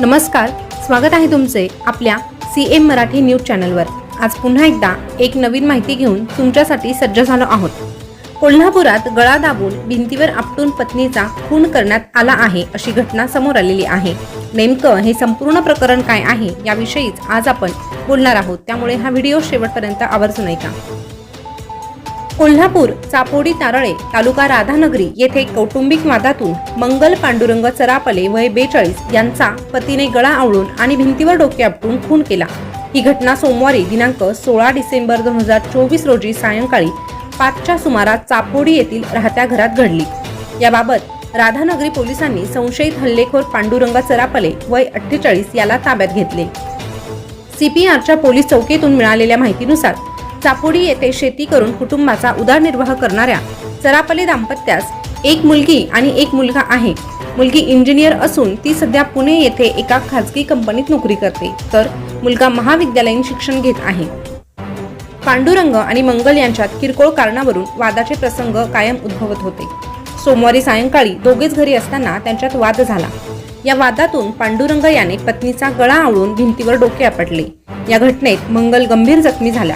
नमस्कार स्वागत आहे तुमचे आपल्या सी एम मराठी न्यूज चॅनलवर. आज पुन्हा एकदा एक नवीन माहिती घेऊन तुमच्यासाठी सज्ज झालो आहोत. कोल्हापुरात गळा दाबून भिंतीवर आपटून पत्नीचा खून करण्यात आला आहे अशी घटना समोर आलेली आहे. नेमकं हे संपूर्ण प्रकरण काय आहे याविषयीच आज आपण बोलणार आहोत. त्यामुळे हा व्हिडिओ शेवटपर्यंत आवर्जून ऐका. कोल्हापूर चापोडी तारळे तालुका राधानगरी येथे कौटुंबिक वादातून मंगल पांडुरंग चरापले वय बेचाळीस यांचा पतीने गळा आवळून आणि भिंतीवर डोके आपटून खून केला. ही घटना सोमवारी दिनांक सोळा डिसेंबर दोन हजार चोवीस रोजी सायंकाळी पाचच्या सुमारास चापोडी येथील राहत्या घरात घडली. याबाबत राधानगरी पोलिसांनी संशयित हल्लेखोर पांडुरंग चरापले वय अठ्ठेचाळीस याला ताब्यात घेतले. सीपीआरच्या पोलीस चौकीतून मिळालेल्या माहितीनुसार चापोडी येथे शेती करून कुटुंबाचा उदरनिर्वाह करणाऱ्या सरापले दाम्पत्यास एक मुलगी आणि एक मुलगा आहे. मुलगी इंजिनियर असून ती सध्या पुणे येथे एका खाजगी कंपनीत नोकरी करते. तर मुलगा महाविद्यालयीन शिक्षण घेत आहे. पांडुरंग आणि मंगल यांच्यात किरकोळ कारणावरून वादाचे प्रसंग कायम उद्भवत होते. सोमवारी सायंकाळी दोघेच घरी असताना त्यांच्यात वाद झाला. या वादातून पांडुरंग याने पत्नीचा गळा आवळून भिंतीवर डोके आपटले. या घटनेत मंगल गंभीर जखमी झाला.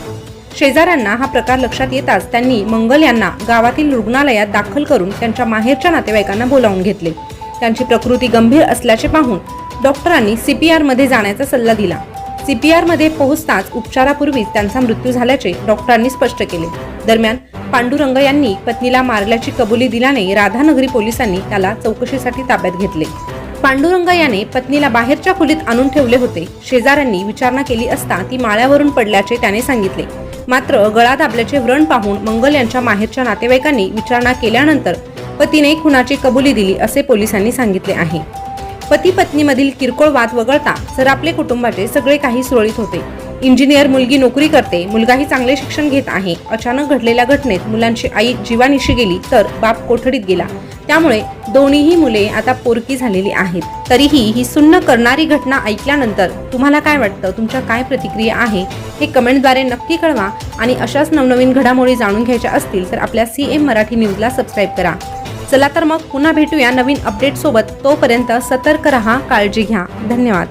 शेजाऱ्यांना हा प्रकार लक्षात येताच त्यांनी मंगल यांना गावातील रुग्णालयात दाखल करून त्यांच्या माहेरच्या नातेवाईकांना बोलावून घेतले. त्यांची प्रकृती गंभीर असल्याचे पाहून डॉक्टरांनी सीपीआरमध्ये जाण्याचा सल्ला दिला. सीपीआरमध्ये पोहोचताच उपचारापूर्वीच त्यांचा मृत्यू झाल्याचे डॉक्टरांनी स्पष्ट केले. दरम्यान पांडुरंग यांनी पत्नीला मारल्याची कबुली दिल्याने राधानगरी पोलिसांनी त्याला चौकशीसाठी ताब्यात घेतले. पांडुरंग याने पत्नीला बाहेरच्या खोलीत आणून ठेवले होते. शेजाऱ्यांनी विचारणा केली असता ती माळ्यावरून पडल्याचे त्याने सांगितले. मात्र गळा दाबल्याचे व्रण पाहून मंगल यांच्या माहेरच्या नातेवाईकांनी विचारणा केल्यानंतर पतीने खुनाची कबुली दिली असे पोलिसांनी सांगितले आहे. पती पत्नीमधील किरकोळ वाद वगळता सर आपले कुटुंबाचे सगळे काही सुरळीत होते. इंजिनियर मुलगी नोकरी करते मुलगाही चांगले शिक्षण घेत आहे. अचानक घडलेल्या घटनेत मुलांची आई जीवानिशी गेली तर बाप कोठडीत गेला. त्यामुळे दोन्हीही मुले आता पोरकी झालेली आहेत. तरीही ही सुन्न करणारी घटना ऐकल्यानंतर तुम्हाला काय वाटतं? तुमच्या काय प्रतिक्रिया आहे? हे कमेंटद्वारे नक्की कळवा आणि अशाच नवनवीन घडामोडी जाणून घ्यायच्या असतील तर आपल्या सी एम मराठी न्यूजला सबस्क्राईब करा. चला तर मग पुन्हा भेटूया नवीन अपडेट सोबत तोपर्यंत सतर्क रहा काळजी घ्या. धन्यवाद.